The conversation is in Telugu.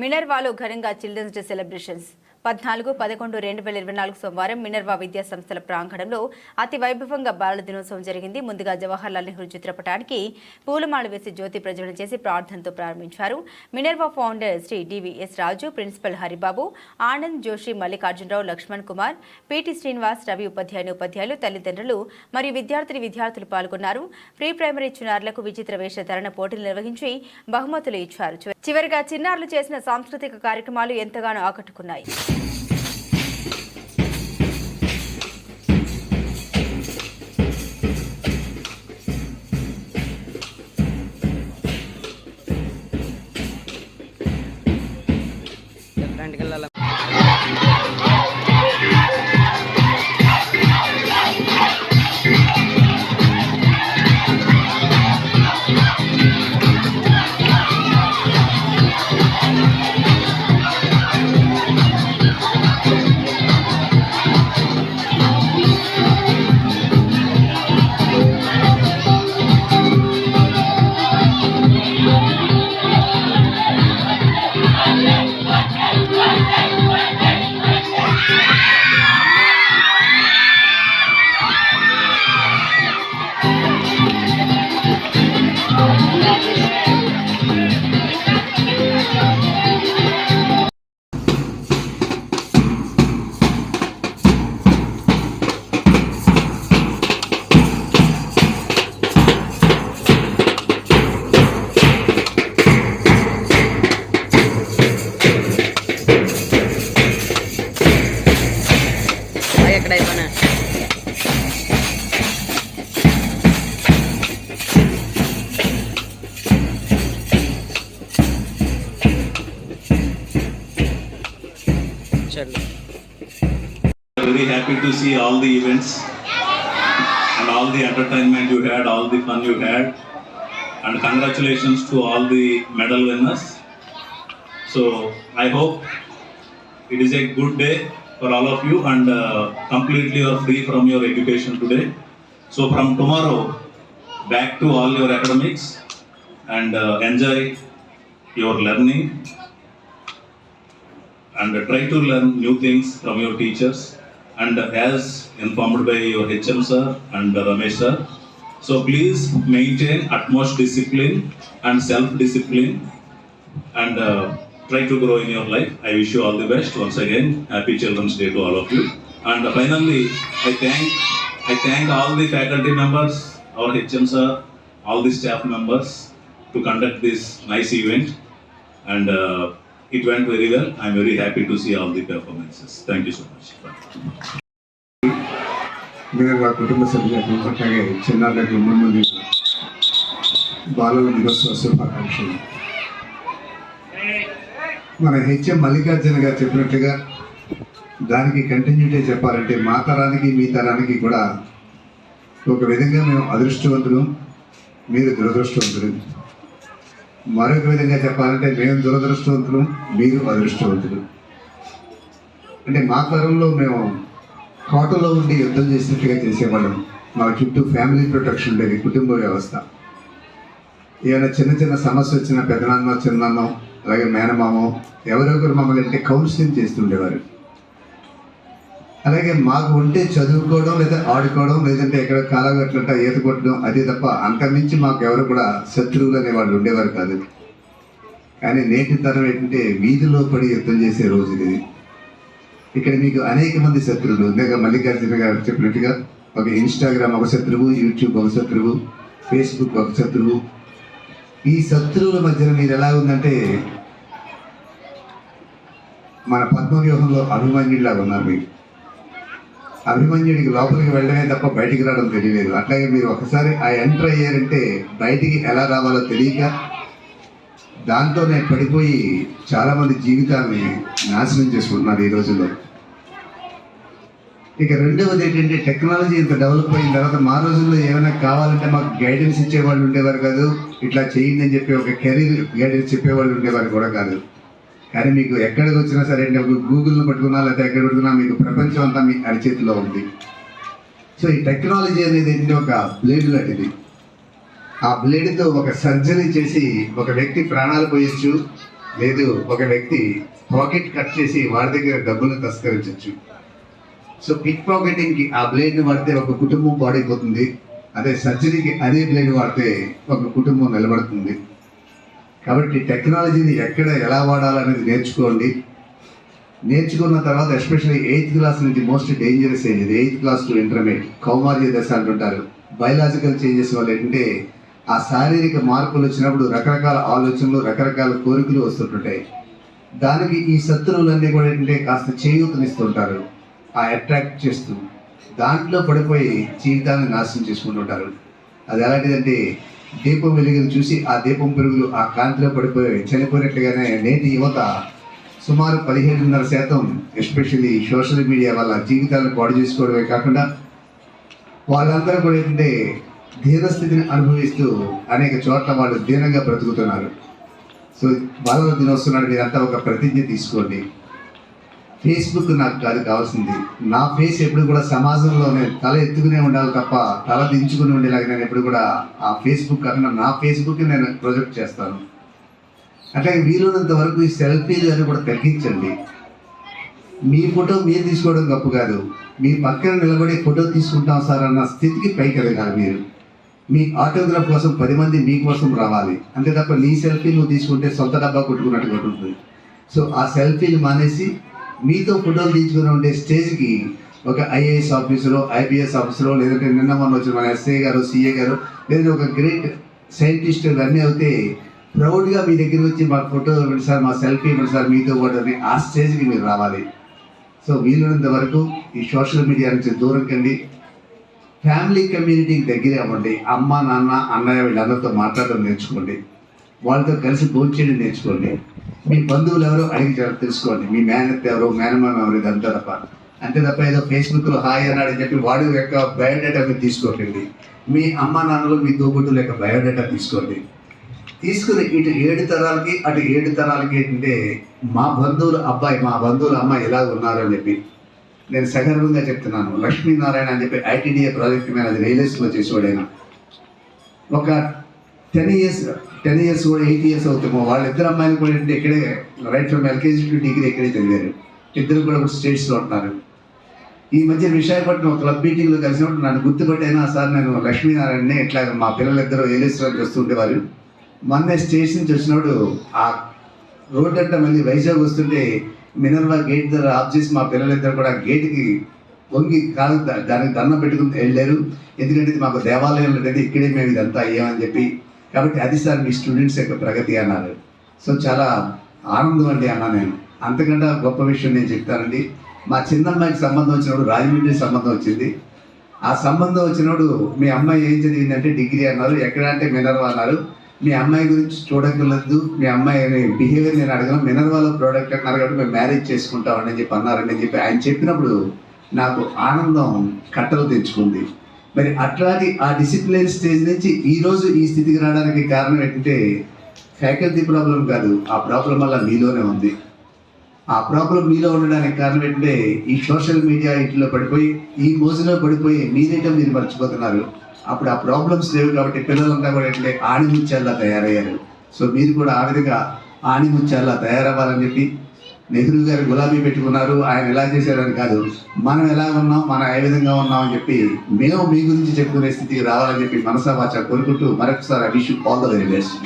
మినర్వాలో ఘనంగా చిల్డ్రన్స్ డే సెలబ్రేషన్స్. పద్నాలుగు పదకొండు రెండు వేల ఇరవై నాలుగు సోమవారం మినర్వా విద్యా సంస్థల ప్రాంగణంలో అతి వైభవంగా బాలల దినోత్సవం జరిగింది. ముందుగా జవహర్లాల్ నెహ్రూ చిత్రపటానికి పూలమాల వేసి జ్యోతి ప్రజ్వలన చేసి ప్రార్థనతో ప్రారంభించారు. Minerva founder Shri D V S Raju principal Haribabu Anand Joshi Mallikarjunarao Laxman Kumar P T Srinivas Ravi ఉపాధ్యాయుని ఉపాధ్యాయులు తల్లిదండ్రులు మరియు విద్యార్థిని విద్యార్థులు పాల్గొన్నారు. ప్రీ ప్రైమరీ చిన్నారులకు విచిత్ర వేషధారణ పోటీలు నిర్వహించి బహుమతులు ఇచ్చారు. చివరిగా చిన్నారులు చేసిన సాంస్కృతిక కార్యక్రమాలు ఎంతగానో ఆకట్టుకున్నాయి. Very happy to see all the events and all the entertainment you had, all the fun you had, and congratulations to all the medal winners. So I hope it is a good day for all of you and uh, completely free from your education today. So from tomorrow, back to all your academics and uh, enjoy your learning and try to learn new things from your teachers and as informed by your HM sir and Ramesh sir. So please maintain utmost discipline and self-discipline and uh, try to grow in your life. I wish you all the best. Once again, happy Children's Day to all of you. And finally, I thank I thank all the faculty members, our HM sir, all the staff members to conduct this nice event. And uh, it went very well. I'm very happy to see all the performances. Thank you so much. మీరు మా కుటుంబ సభ్యులకు అట్లాగే చిన్నారులకు ముందు బాలల దినోత్సవ శుభాకాంక్షలు మన హెచ్ఎం మల్లికార్జున గారు చెప్పినట్టుగా దానికి కంటిన్యూటీ చెప్పాలంటే మా తరానికి మీ తరానికి కూడా ఒక విధంగా మేము అదృష్టవంతులు మీరు దురదృష్టవంతులు మరొక విధంగా చెప్పాలంటే మేము దురదృష్టవంతులు మీరు అదృష్టవంతులు. అంటే మా తరంలో మేము కోటలో ఉండి యుద్ధం చేసినట్టుగా చేసేవాళ్ళం. మా చుట్టూ ఫ్యామిలీ ప్రొటెక్షన్ ఉండేది కుటుంబ వ్యవస్థ. ఏమైనా చిన్న చిన్న సమస్య వచ్చిన పెద్దనాన్నో చిన్నాన్నో అలాగే మేనమామో ఎవరొకరు మమ్మల్ని అంటే కౌన్సిలింగ్ చేస్తుండేవారు అలాగే మాకు ఉంటే చదువుకోవడం లేదా ఆడుకోవడం లేదంటే ఎక్కడ కాలగట్లంట ఈత కొట్టడం అదే తప్ప అంతమించి మాకు ఎవరు కూడా శత్రువులు అనేవాళ్ళు ఉండేవారు కాదు. కానీ నేటి తరం ఏంటంటే వీధిలో పడి యుద్ధం చేసే రోజు ఇది. ఇక్కడ మీకు అనేక మంది శత్రువులు ఇందాక మల్లికార్జున గారు చెప్పినట్టుగా ఒక ఇన్స్టాగ్రామ్ ఒక శత్రువు యూట్యూబ్ ఒక శత్రువు ఫేస్బుక్ ఒక శత్రువు. ఈ శత్రువుల మధ్యన మీరు ఎలా ఉందంటే మన పద్మవ్యూహంలో అభిమన్యుడిలాగా ఉన్నారు మీరు. అభిమన్యుడికి లోపలికి వెళ్ళడమే తప్ప బయటికి రావడం తెలియలేదు. అట్లాగే మీరు ఒకసారి ఆ ఎంటర్ అయ్యారంటే బయటికి ఎలా రావాలో తెలియక దాంతోనే పడిపోయి చాలామంది జీవితాన్ని నాశనం చేసుకుంటున్నారు ఈ రోజుల్లో. ఇక రెండవది ఏంటంటే టెక్నాలజీ ఇంత డెవలప్ అయిన తర్వాత మా రోజుల్లో ఏమైనా కావాలంటే మాకు గైడెన్స్ ఇచ్చేవాళ్ళు ఉండేవారు కాదు. ఇట్లా చేయండి అని చెప్పి ఒక కెరీర్ గైడెన్స్ చెప్పేవాళ్ళు ఉండేవారు కూడా కాదు. కానీ మీకు ఎక్కడికి వచ్చినా సరే అంటే గూగుల్ని పట్టుకున్నా లేకపోతే ఎక్కడ పెడుతున్నా మీకు ప్రపంచం అంతా మీ అరిచేతిలో ఉంది. సో ఈ టెక్నాలజీ అనేది ఏంటంటే ఒక బ్లేడ్ లాంటిది. ఆ బ్లేడ్తో ఒక సర్జరీ చేసి ఒక వ్యక్తి ప్రాణాలు పోయొచ్చు లేదు ఒక వ్యక్తి పాకెట్ కట్ చేసి వాడి దగ్గర డబ్బులు తస్కరించవచ్చు సో పిక్ పాకెటింగ్కి ఆ బ్లేడ్ని వాడితే ఒక కుటుంబం పాడైపోతుంది. అదే సర్జరీకి అదే బ్లేడ్ వాడితే ఒక కుటుంబం నిలబడుతుంది. కాబట్టి టెక్నాలజీని ఎక్కడ ఎలా వాడాలనేది నేర్చుకోండి. నేర్చుకున్న తర్వాత ఎస్పెషల్లీ ఎయిత్ క్లాస్ నుంచి most dangerous age eighth class to intermediate. కౌమార్య దశ అంటుంటారు. బయలాజికల్ చేంజెస్ వల్ల ఏంటంటే ఆ శారీరక మార్పులు వచ్చినప్పుడు రకరకాల ఆలోచనలు రకరకాల కోరికలు వస్తుంటుంటాయి. దానికి ఈ శత్రువులన్నీ కూడా ఏంటంటే కాస్త చేయూతనిస్తుంటారు. ఆ అట్రాక్ట్ చేస్తూ దాంట్లో పడిపోయి జీవితాన్ని నాశనం చేసుకుంటుంటారు. అది ఎలాంటిదంటే దీపం వెలుగులు చూసి ఆ దీపం పెరుగులు ఆ కాంతిలో పడిపోయి చనిపోయినట్లుగానే నేటి యువత సుమారు పదిహేడున్నర శాతం ఎస్పెషల్లీ సోషల్ మీడియా వల్ల జీవితాలను పాడు చేసుకోవడమే కాకుండా వాళ్ళందరూ కూడా ఏంటంటే ధీరస్థితిని అనుభవిస్తూ అనేక చోట్ల వాళ్ళు దీనంగా బ్రతుకుతున్నారు. సో బాలల దినోత్సవం మీరంతా ఒక ప్రతిజ్ఞ తీసుకోండి. ఫేస్బుక్ నాకు కాదు కావాల్సింది. నా ఫేస్ ఎప్పుడు కూడా సమాజంలోనే తల ఎత్తుకునే ఉండాలి తప్ప తల దించుకుని ఉండేలాగా నేను ఎప్పుడు కూడా ఆ ఫేస్బుక్ కాకుండా నా ఫేస్బుక్ నేను ప్రొజెక్ట్ చేస్తాను. అట్లాగే వీలున్నంత వరకు ఈ సెల్ఫీలు అని కూడా తగ్గించండి. మీ ఫోటో మీరు తీసుకోవడం గొప్ప కాదు. మీ పక్కన నిలబడి ఫోటో తీసుకుంటాం సార్ అన్న స్థితికి పైకి ఎదగాలి మీరు. మీ ఆటోగ్రాఫ్ కోసం పది మంది మీకోసం రావాలి. అంతే తప్ప నీ సెల్ఫీ నువ్వు తీసుకుంటే సొంత డబ్బా కొట్టుకున్నట్టుగా ఉంటుంది. సో ఆ సెల్ఫీని మానేసి మీతో ఫోటోలు తీసుకుని ఉండే స్టేజ్కి ఒక ఐఏఎస్ ఆఫీసరో ఐపీఎస్ ఆఫీసరో లేదంటే నిన్న మొన్న వచ్చిన మన ఎస్ఏ గారు సిఏ గారు లేదంటే ఒక గ్రేట్ సైంటిస్ట్ ఇవన్నీ అయితే ప్రౌడ్గా మీ దగ్గర వచ్చి మా ఫోటో ఇవ్వండి సార్ మా సెల్ఫీ ఇవ్వండి సార్ మీతో పాటు అని ఆ స్టేజ్కి మీరు రావాలి. సో వీలున్నంత వరకు ఈ సోషల్ మీడియా నుంచి దూరం కండి. ఫ్యామిలీ కమ్యూనిటీకి దగ్గర అవ్వండి. అమ్మ నాన్న అన్నయ్య వీళ్ళందరితో మాట్లాడడం నేర్చుకోండి. వాళ్ళతో కలిసి భోజనం నేర్చుకోండి. మీ బంధువులు ఎవరో అడిగి తె- తెలుసుకోండి. మీ మేనత్ ఎవరు మేనమామ ఎవరు ఇదంతా తప్ప. అంతే తప్ప ఏదో ఫేస్బుక్లో హాయ్ అని చెప్పి వాడి యొక్క బయోడేటా మీరు తీసుకోకండి. మీ అమ్మ నాన్నలు మీ తోబుట్టుల యొక్క బయోడేటా తీసుకోండి. తీసుకుని ఇటు ఏడు తరాలకి అటు ఏడు తరాలకి ఏంటంటే మా బంధువుల అబ్బాయి మా బంధువుల అమ్మాయి ఎలా ఉన్నారు అని చెప్పి నేను సగర్వంగా చెప్తున్నాను. లక్ష్మీనారాయణ అని చెప్పి ఐటీడీఏ ప్రాజెక్ట్ మీద అది రైల్వేస్లో చేసేవాడైనా. ఒక టెన్ ఇయర్స్ టెన్ ఇయర్స్ కూడా ఎయిట్ ఇయర్స్ అవుతామో. వాళ్ళిద్దరు అమ్మాయిలు కూడా ఏంటంటే ఇక్కడే right from LKG to degree ఇక్కడే చదివారు. ఇద్దరు కూడా ఇప్పుడు స్టేట్స్లో ఉంటున్నారు ఈ మధ్య విశాఖపట్నం క్లబ్ మీటింగ్లో కలిసినప్పుడు నన్ను గుర్తుపట్టైనా సార్? నేను లక్ష్మీనారాయణనే ఇట్లా మా పిల్లలిద్దరూ ఏలేశ్వరానికి వస్తుండేవారు మొన్న స్టేషన్ నుంచి వచ్చినప్పుడు ఆ రోడ్ అంట మళ్ళీ వైజాగ్ వస్తుంటే మినర్వా గేట్ దగ్గర ఆఫ్ చేసి మా పిల్లలిద్దరు కూడా గేట్కి వంగి కాలు దానికి దండం పెట్టుకుని వెళ్ళారు. ఎందుకంటే మాకు దేవాలయం లేదు ఇక్కడే మేము ఇదంతా అయ్యామని చెప్పి కాబట్టి అది సార్ మీ స్టూడెంట్స్ యొక్క ప్రగతి అన్నారు. సో చాలా ఆనందం అండి అన్నా నేను. అంతకంటే గొప్ప విషయం నేను చెప్తానండి. మా చిన్నమ్మాయికి సంబంధం వచ్చినప్పుడు రాజమండ్రి సంబంధం వచ్చింది. ఆ సంబంధం వచ్చినప్పుడు మీ అమ్మాయి ఏం చదివిందంటే డిగ్రీ అన్నారు. ఎక్కడ అంటే మినర్వా అన్నారు. మీ అమ్మాయి గురించి చూడగలదు. మీ అమ్మాయి బిహేవియర్ నేను అడగను. మినర్వాలో ప్రోడక్ట్ అన్నారు కాబట్టి మేము మ్యారేజ్ చేసుకుంటామని చెప్పి అన్నారని చెప్పి ఆయన చెప్పినప్పుడు నాకు ఆనందం కట్టలు తెచ్చుకుంది మరి అట్లాంటి ఆ డిసిప్లిన్ స్టేజ్ నుంచి ఈ రోజు ఈ స్థితికి రావడానికి కారణం ఏంటంటే ఫ్యాకల్టీ ప్రాబ్లం కాదు ఆ ప్రాబ్లం వల్ల మీలోనే ఉంది. ఆ ప్రాబ్లం మీలో ఉండడానికి కారణం ఏంటంటే ఈ సోషల్ మీడియా ఇంట్లో పడిపోయి ఈ మోజులో పడిపోయి మీరేటో మీరు మర్చిపోతున్నారు. అప్పుడు ఆ ప్రాబ్లమ్స్ లేవు కాబట్టి పిల్లలంతా కూడా ఏంటంటే ఆణిముత్యాల్లా తయారయ్యారు. సో మీరు కూడా ఆ విధంగా ఆణిముత్యాల్లా తయారవ్వాలని చెప్పి నెహ్రూ గారు గులాబీ పెట్టుకున్నారు. ఆయన ఎలా చేశారని కాదు. మనం ఎలా ఉన్నాం మనం ఏ విధంగా ఉన్నాం అని చెప్పి మేము మీ గురించి చెప్పుకునే స్థితికి రావాలని చెప్పి మనసా వాచ కోరుకుంటూ మరొకసారి wish all the very best